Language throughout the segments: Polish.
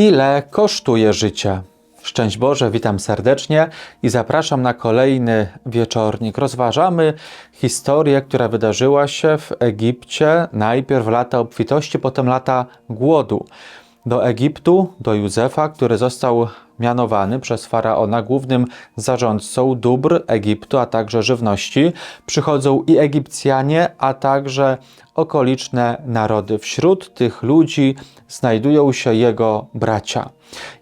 Ile kosztuje życie? Szczęść Boże, witam serdecznie i zapraszam na kolejny wieczornik. Rozważamy historię, która wydarzyła się w Egipcie, najpierw lata obfitości, potem lata głodu. Do Egiptu, do Józefa, który został mianowany przez faraona głównym zarządcą dóbr Egiptu, a także żywności, przychodzą i Egipcjanie, a także okoliczne narody. Wśród tych ludzi znajdują się jego bracia.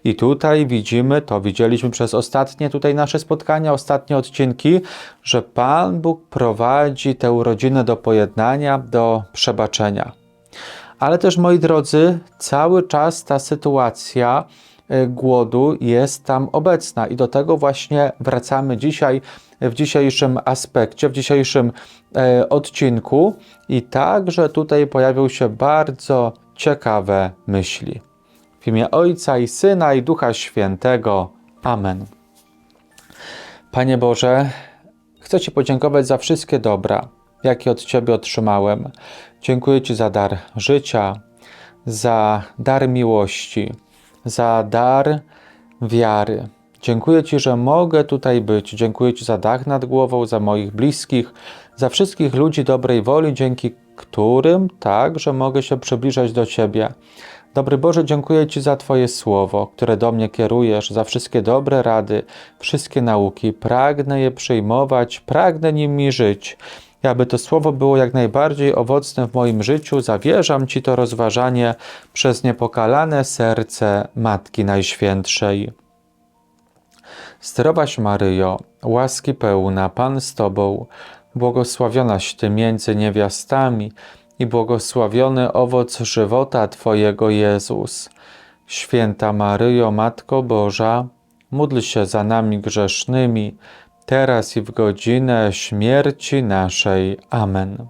I tutaj widzimy, to widzieliśmy przez ostatnie tutaj nasze spotkania, ostatnie odcinki, że Pan Bóg prowadzi tę rodzinę do pojednania, do przebaczenia. Ale też, moi drodzy, cały czas ta sytuacja y, głodu jest tam obecna i do tego właśnie wracamy dzisiaj w dzisiejszym aspekcie, w dzisiejszym e, odcinku. I także tutaj pojawią się bardzo ciekawe myśli. W imię Ojca i Syna i Ducha Świętego. Amen. Panie Boże, chcę Ci podziękować za wszystkie dobra, jakie od Ciebie otrzymałem. Dziękuję Ci za dar życia, za dar miłości, za dar wiary. Dziękuję Ci, że mogę tutaj być. Dziękuję Ci za dach nad głową, za moich bliskich, za wszystkich ludzi dobrej woli, dzięki którym także mogę się przybliżać do Ciebie. Dobry Boże, dziękuję Ci za Twoje słowo, które do mnie kierujesz, za wszystkie dobre rady, wszystkie nauki. Pragnę je przyjmować, pragnę nimi żyć. I aby to słowo było jak najbardziej owocne w moim życiu, zawierzam Ci to rozważanie przez niepokalane serce Matki Najświętszej. Zdrowaś Maryjo, łaski pełna, Pan z Tobą, błogosławionaś Ty między niewiastami i błogosławiony owoc żywota Twojego Jezus. Święta Maryjo, Matko Boża, módl się za nami grzesznymi, teraz i w godzinę śmierci naszej. Amen.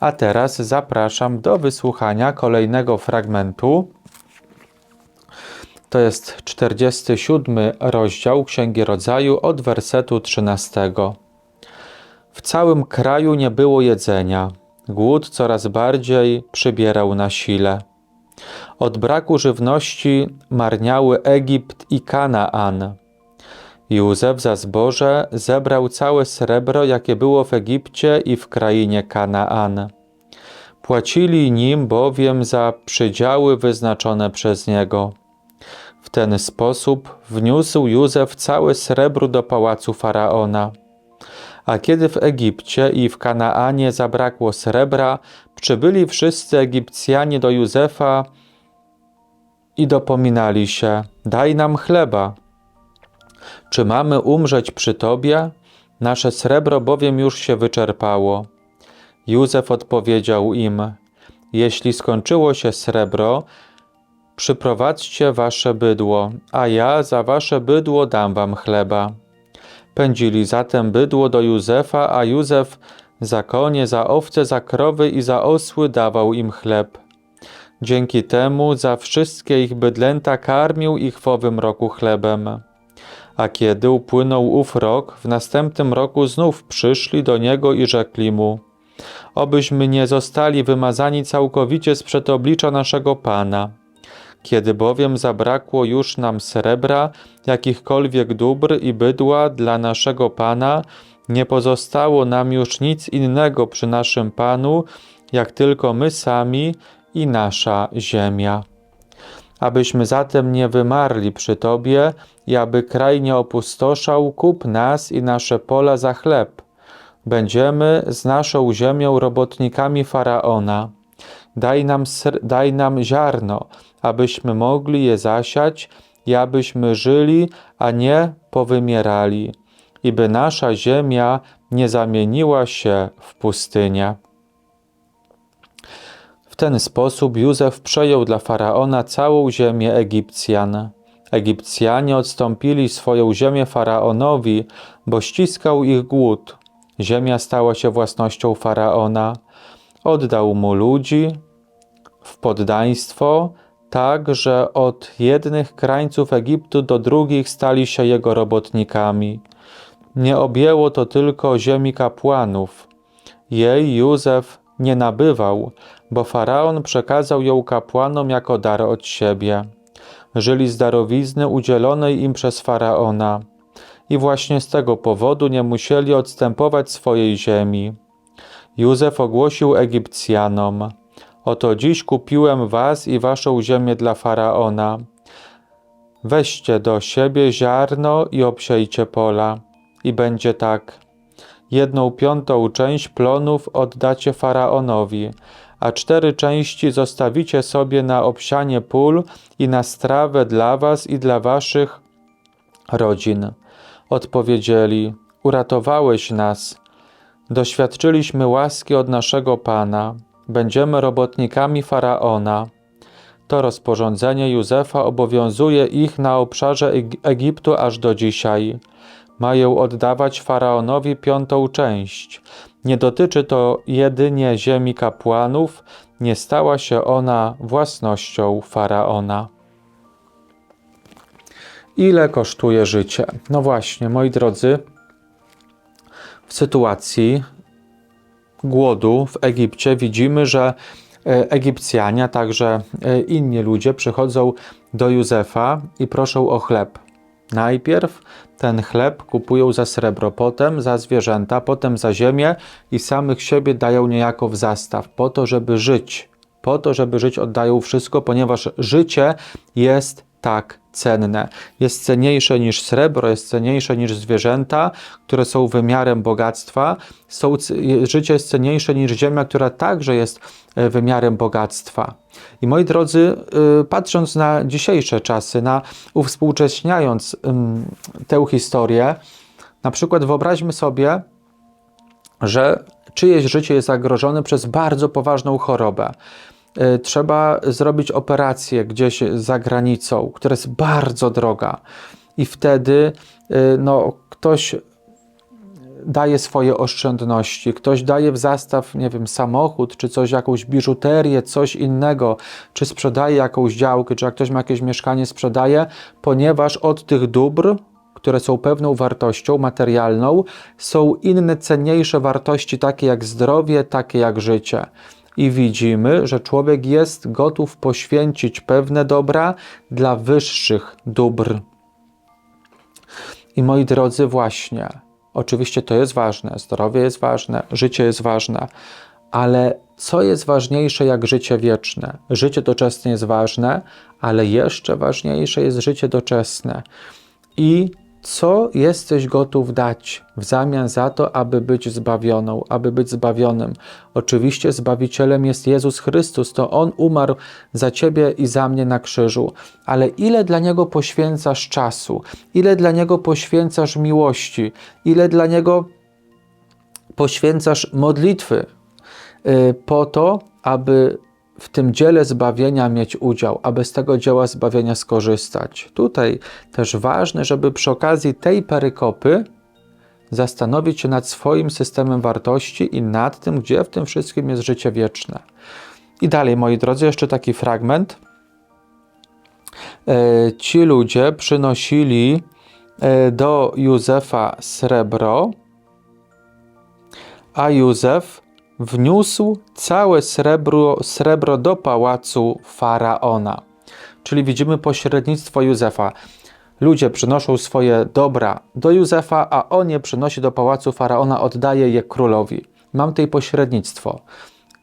A teraz zapraszam do wysłuchania kolejnego fragmentu. To jest 47 rozdział Księgi Rodzaju od wersetu 13. W całym kraju nie było jedzenia. Głód coraz bardziej przybierał na sile. Od braku żywności marniały Egipt i Kanaan. Józef za zboże zebrał całe srebro, jakie było w Egipcie i w krainie Kanaan. Płacili nim bowiem za przydziały wyznaczone przez niego. W ten sposób wniósł Józef całe srebro do pałacu faraona. A kiedy w Egipcie i w Kanaanie zabrakło srebra, przybyli wszyscy Egipcjanie do Józefa i dopominali się: Daj nam chleba. Czy mamy umrzeć przy tobie? Nasze srebro bowiem już się wyczerpało. Józef odpowiedział im: Jeśli skończyło się srebro, przyprowadźcie wasze bydło, a ja za wasze bydło dam wam chleba. Pędzili zatem bydło do Józefa, a Józef za konie, za owce, za krowy i za osły dawał im chleb. Dzięki temu za wszystkie ich bydlęta karmił ich w owym roku chlebem. A kiedy upłynął ów rok, w następnym roku znów przyszli do niego i rzekli mu: Obyśmy nie zostali wymazani całkowicie z przed oblicza naszego Pana. Kiedy bowiem zabrakło już nam srebra, jakichkolwiek dóbr i bydła dla naszego Pana, nie pozostało nam już nic innego przy naszym Panu, jak tylko my sami i nasza ziemia. Abyśmy zatem nie wymarli przy Tobie i aby kraj nie opustoszał, kup nas i nasze pola za chleb. Będziemy z naszą ziemią robotnikami Faraona. Daj nam, daj nam ziarno, abyśmy mogli je zasiać i abyśmy żyli, a nie powymierali, i by nasza ziemia nie zamieniła się w pustynię. W ten sposób Józef przejął dla faraona całą ziemię Egipcjan. Egipcjanie odstąpili swoją ziemię faraonowi, bo ściskał ich głód. Ziemia stała się własnością faraona. Oddał mu ludzi w poddaństwo, tak że od jednych krańców Egiptu do drugich stali się jego robotnikami. Nie objęło to tylko ziemi kapłanów. Jej Józef nie nabywał, bo faraon przekazał ją kapłanom jako dar od siebie. żyli z darowizny udzielonej im przez faraona. I właśnie z tego powodu nie musieli odstępować swojej ziemi. Józef ogłosił Egipcjanom: Oto dziś kupiłem was i waszą ziemię dla faraona. Weźcie do siebie ziarno i obsiejcie pola. I będzie tak. Jedną piątą część plonów oddacie faraonowi, a cztery części zostawicie sobie na obsianie pól i na strawę dla was i dla waszych rodzin. Odpowiedzieli: Uratowałeś nas. Doświadczyliśmy łaski od naszego Pana. Będziemy robotnikami faraona. To rozporządzenie Józefa obowiązuje ich na obszarze Egiptu aż do dzisiaj. Mają oddawać faraonowi piątą część. Nie dotyczy to jedynie ziemi kapłanów, nie stała się ona własnością faraona. Ile kosztuje życie? No właśnie, moi drodzy, w sytuacji głodu w Egipcie widzimy, że e, Egipcjanie, a także e, inni ludzie przychodzą do Józefa i proszą o chleb. Najpierw ten chleb kupują za srebro, potem za zwierzęta, potem za ziemię i samych siebie dają niejako w zastaw, po to, żeby żyć. Po to, żeby żyć, oddają wszystko, ponieważ życie jest tak cenne. Jest cenniejsze niż srebro, jest cenniejsze niż zwierzęta, które są wymiarem bogactwa. Są, życie jest cenniejsze niż ziemia, która także jest e, wymiarem bogactwa. I moi drodzy, e, patrząc na dzisiejsze czasy, na uwspółcześniając tę historię, na przykład wyobraźmy sobie, że czyjeś życie jest zagrożone przez bardzo poważną chorobę. E, trzeba zrobić operację gdzieś za granicą, która jest bardzo droga, i wtedy e, no, ktoś daje swoje oszczędności, ktoś daje w zastaw, nie wiem, samochód, czy coś, jakąś biżuterię, coś innego, czy sprzedaje jakąś działkę, czy jak ktoś ma jakieś mieszkanie, sprzedaje, ponieważ od tych dóbr, które są pewną wartością materialną, są inne, cenniejsze wartości, takie jak zdrowie, takie jak życie i widzimy, że człowiek jest gotów poświęcić pewne dobra dla wyższych dóbr. I moi drodzy, właśnie, oczywiście to jest ważne, zdrowie jest ważne, życie jest ważne, ale co jest ważniejsze jak życie wieczne? Życie doczesne jest ważne, ale jeszcze ważniejsze jest życie doczesne. I co jesteś gotów dać w zamian za to, aby być zbawioną, aby być zbawionym? Oczywiście Zbawicielem jest Jezus Chrystus, to On umarł za Ciebie i za mnie na krzyżu, ale ile dla Niego poświęcasz czasu, ile dla Niego poświęcasz miłości, ile dla Niego poświęcasz modlitwy? Y, po to, aby w tym dziele zbawienia mieć udział, aby z tego dzieła zbawienia skorzystać. Tutaj też ważne, żeby przy okazji tej perykopy zastanowić się nad swoim systemem wartości i nad tym, gdzie w tym wszystkim jest życie wieczne. I dalej, moi drodzy, jeszcze taki fragment. E, ci ludzie przynosili e, do Józefa srebro, a Józef wniósł całe srebro, srebro do pałacu faraona. Czyli widzimy pośrednictwo Józefa. Ludzie przynoszą swoje dobra do Józefa, a on je przynosi do pałacu faraona, oddaje je królowi. Mam tutaj pośrednictwo.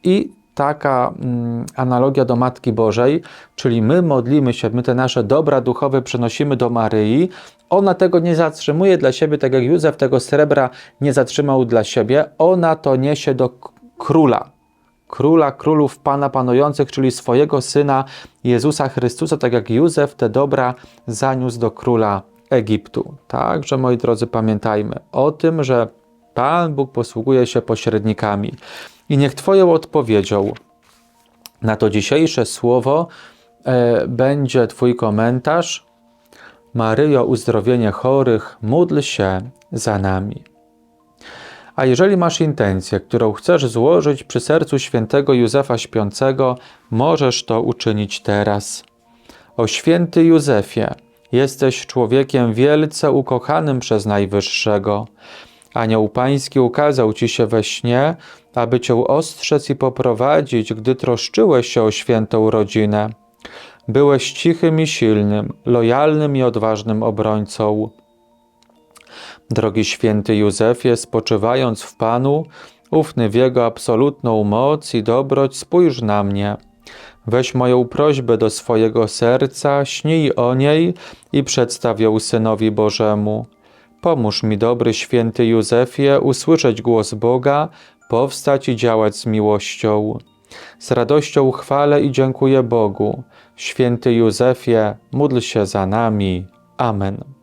I taka mm, analogia do Matki Bożej, czyli my modlimy się, my te nasze dobra duchowe przynosimy do Maryi. Ona tego nie zatrzymuje dla siebie, tak jak Józef tego srebra nie zatrzymał dla siebie. Ona to niesie do króla. Króla królów, pana panujących, czyli swojego syna Jezusa Chrystusa, tak jak Józef te dobra zaniósł do króla Egiptu. Także, moi drodzy, pamiętajmy o tym, że Pan Bóg posługuje się pośrednikami. I niech Twoją odpowiedzią na to dzisiejsze słowo e, będzie Twój komentarz. Maryjo, uzdrowienie chorych, módl się za nami. A jeżeli masz intencję, którą chcesz złożyć przy sercu świętego Józefa Śpiącego, możesz to uczynić teraz. O święty Józefie, jesteś człowiekiem wielce ukochanym przez Najwyższego. Anioł Pański ukazał Ci się we śnie, aby Cię ostrzec i poprowadzić, gdy troszczyłeś się o świętą rodzinę. Byłeś cichym i silnym, lojalnym i odważnym obrońcą. Drogi święty Józefie, spoczywając w Panu, ufny w Jego absolutną moc i dobroć, spójrz na mnie. Weź moją prośbę do swojego serca, śnij o niej i przedstaw ją Synowi Bożemu. Pomóż mi, dobry święty Józefie, usłyszeć głos Boga, powstać i działać z miłością. Z radością chwalę i dziękuję Bogu. Święty Józefie, módl się za nami. Amen.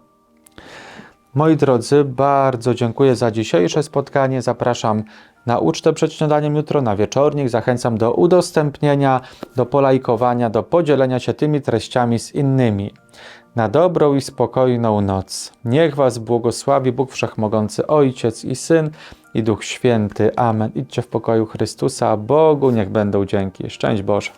Moi drodzy, bardzo dziękuję za dzisiejsze spotkanie. Zapraszam na ucztę przed śniadaniem jutro, na wieczornik. Zachęcam do udostępnienia, do polajkowania, do podzielenia się tymi treściami z innymi. Na dobrą i spokojną noc. Niech Was błogosławi Bóg Wszechmogący, Ojciec i Syn i Duch Święty. Amen. Idźcie w pokoju Chrystusa. Bogu niech będą dzięki. Szczęść Boże.